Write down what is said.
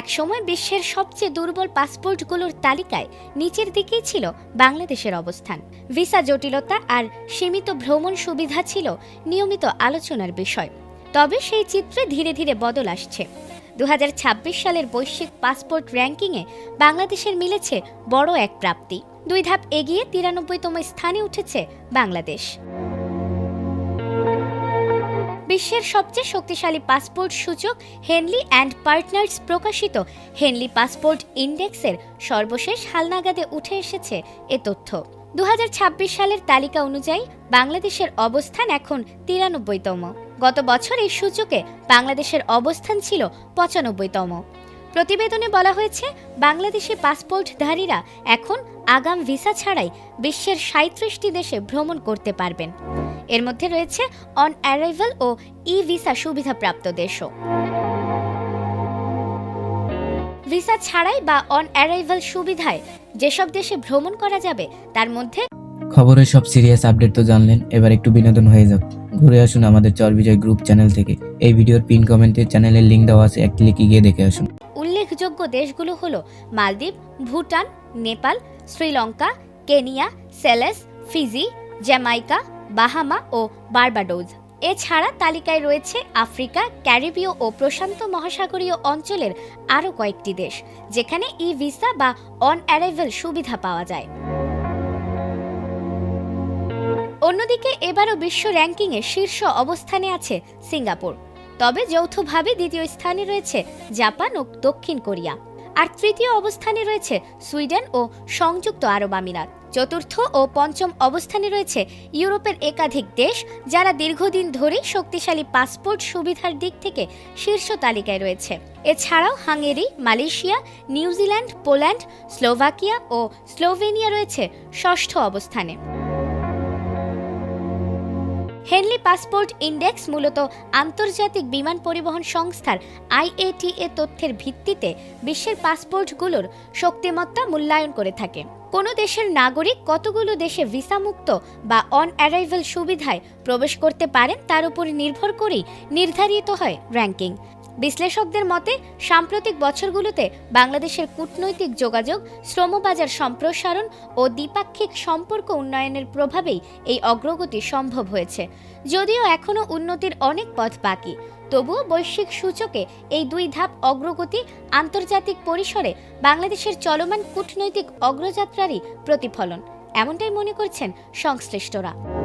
একসময় বিশ্বের সবচেয়ে দুর্বল পাসপোর্টগুলোর তালিকায় নিচের দিকেই ছিল বাংলাদেশের অবস্থান। ভিসা জটিলতা আর সীমিত ভ্রমণ সুবিধা ছিল নিয়মিত আলোচনার বিষয়। তবে সেই চিত্রে ধীরে ধীরে বদল আসছে। দু হাজার ছাব্বিশ সালের বৈশ্বিক পাসপোর্ট র্যাঙ্কিংয়ে বাংলাদেশের মিলেছে বড় এক প্রাপ্তি। দুই ধাপ এগিয়ে তিরানব্বইতম স্থানে উঠেছে বাংলাদেশ। বিশ্বের সবচেয়ে শক্তিশালী পাসপোর্ট সূচক হেনলি অ্যান্ড পার্টনার্স প্রকাশিত হেনলি পাসপোর্ট ইন্ডেক্সের সর্বশেষ হালনাগাদে উঠে এসেছে এ তথ্য। দু হাজার ছাব্বিশ সালের তালিকা অনুযায়ী বাংলাদেশের অবস্থান এখন তিরানব্বইতম। গত বছর এই সূচকে বাংলাদেশের অবস্থান ছিল পঁচানব্বইতম। প্রতিবেদনে বলা হয়েছে, বাংলাদেশি পাসপোর্টধারীরা এখন আগাম ভিসা ছাড়াই বিশ্বের সাঁত্রিশটি দেশে ভ্রমণ করতে পারবেন। এর মধ্যে রয়েছে অন অ্যারাইভাল ও ই ভিসা সুবিধাপ্রাপ্ত দেশও ভিসা ছাড়াই বা অন অ্যারাইভাল সুবিধায় যেসব দেশে ভ্রমণ করা যাবে তার মধ্যে খবরের সব সিরিয়াস আপডেট তো জানলেন এবার একটু বিনোদন হয়ে যাক। ঘুরে আসুন আমাদের চর বিজয় গ্রুপ চ্যানেল থেকে। এই ভিডিওর পিন কমেন্টে চ্যানেলের লিঙ্ক দেওয়া আছে এক ক্লিকে গিয়ে দেখে আসুন। উল্লেখযোগ্য দেশগুলো হলো Maldives Bhutan Nepal Sri Lanka Kenya Seychelles Fiji Jamaica Bahama ও বার্বাডোজ। এছাড়া তালিকায় রয়েছে আফ্রিকা, ক্যারিবীয় ও প্রশান্ত মহাসাগরীয় অঞ্চলের আরও কয়েকটি দেশ, যেখানে ই ভিসা বা অন অ্যারাইভেল সুবিধা পাওয়া যায়। অন্যদিকে এবারও বিশ্ব র্যাঙ্কিংয়ে শীর্ষ অবস্থানে আছে সিঙ্গাপুর। তবে যৌথভাবে দ্বিতীয় স্থানে রয়েছে জাপান ও দক্ষিণ কোরিয়া। আর তৃতীয় অবস্থানে রয়েছে সুইডেন ও সংযুক্ত আরব আমিরাত। চতুর্থ ও পঞ্চম অবস্থানে রয়েছে ইউরোপের একাধিক দেশ যারা দীর্ঘদিন ধরেই শক্তিশালী পাসপোর্ট সুবিধার দিক থেকে শীর্ষ তালিকায় রয়েছে। এছাড়াও Hungary, Malaysia, New Zealand, Poland, Slovakia ও স্লোভেনিয়া রয়েছে ষষ্ঠ অবস্থানে। হেনলি পাসপোর্ট ইন্ডেক্স মূলত আন্তর্জাতিক বিমান পরিবহন সংস্থার আইএটি এ তথ্যের ভিত্তিতে বিশ্বের পাসপোর্টগুলোর শক্তিমত্তা মূল্যায়ন করে থাকে। কোনো দেশের নাগরিক কতগুলো দেশে ভিসামুক্ত বা অন অ্যারাইভাল সুবিধায় প্রবেশ করতে পারেন তার উপর নির্ভর করেই নির্ধারিত হয় র্যাঙ্কিং। বিশ্লেষকদের মতে, সাম্প্রতিক বছরগুলোতে বাংলাদেশের কূটনৈতিক যোগাযোগ, শ্রমবাজার সম্প্রসারণ ও দ্বিপাক্ষিক সম্পর্ক উন্নয়নের প্রভাবেই এই অগ্রগতি সম্ভব হয়েছে। যদিও এখনও উন্নতির অনেক পথ বাকি, তবুও বৈশ্বিক সূচকে এই দুই ধাপ অগ্রগতি আন্তর্জাতিক পরিসরে বাংলাদেশের চলমান কূটনৈতিক অগ্রযাত্রারই প্রতিফলন। এমনটাই মনে করছেন সংশ্লিষ্টরা।